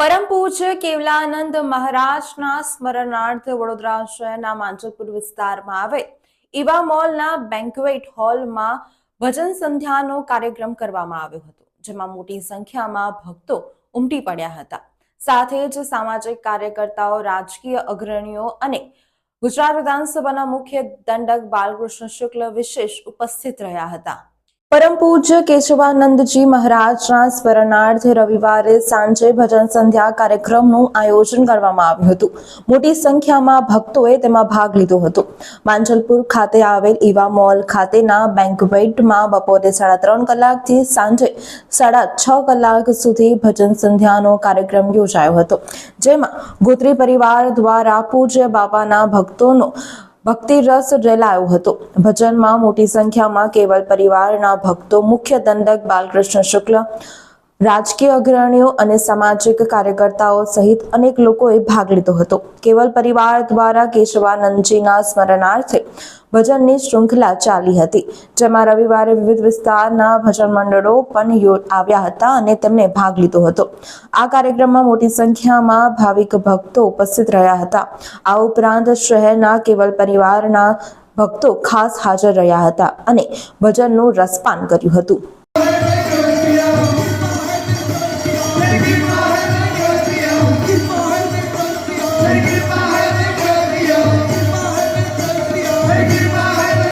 પરમ પૂજ્ય કેવલાનંદ મહારાજના સ્મરણાર્થ વડોદરા શહેરના માંજલપુર વિસ્તારમાં આવેલ એવા મોલના બેન્ક્વેટ હોલમાં ભજન સંધ્યાનો કાર્યક્રમ કરવામાં આવ્યો હતો, જેમાં મોટી સંખ્યામાં ભક્તો ઉમટી પડ્યા હતા. સાથે જ સામાજિક કાર્યકર્તાઓ, રાજકીય અગ્રણીઓ અને ગુજરાત વિધાનસભાના મુખ્ય દંડક બાલકૃષ્ણ શુક્લ વિશેષ ઉપસ્થિત રહ્યા હતા. પરમ પૂજ્ય કેશવાનંદજી મહારાજના સ્મરણાર્થે રવિવારે સાંજે ભજન સંધ્યા કાર્યક્રમનું આયોજન કરવામાં આવ્યું હતું. મોટી સંખ્યામાં ભક્તોએ તેમાં ભાગ લીધો હતો. માંજલપુર ખાતે આવેલ ઈવા મોલ ખાતેના બેન્કવેટમાં બપોરે સાડા ત્રણ કલાકથી સાંજે સાડા છ કલાક સુધી ભજન સંધ્યાનો કાર્યક્રમ યોજાયો હતો. જેમાં ગોત્રી પરિવાર દ્વારા પૂજ્ય બાપાના ભક્તોનો ભક્તિ રસ રેલાયો હતો. ભજનમાં મોટી સંખ્યામાં કેવલ પરિવારના ભક્તો, મુખ્ય દંડક બાલકૃષ્ણ શુક્લ, રાજકીય અગ્રણીઓ અને સામાજિક કાર્યકર્તાઓ સહિત અનેક લોકોએ ભાગ લીધો હતો. કેવલ પરિવાર દ્વારા કેશવાનંદજીના સ્મરણાર્થે ભજનની શૃંખલા ચાલી હતી. જેમાં રવિવારે વિવિધ વિસ્તારના ભજન મંડળો પણ આવ્યા હતા અને તેમણે ભાગ લીધો હતો. આ કાર્યક્રમમાં મોટી સંખ્યામાં ભાવિક ભક્તો ઉપસ્થિત રહ્યા હતા. આ ઉપરાંત શહેરના કેવલ પરિવારના ભક્તો ખાસ હાજર રહ્યા હતા અને ભજનનું રસપાન કર્યું હતું.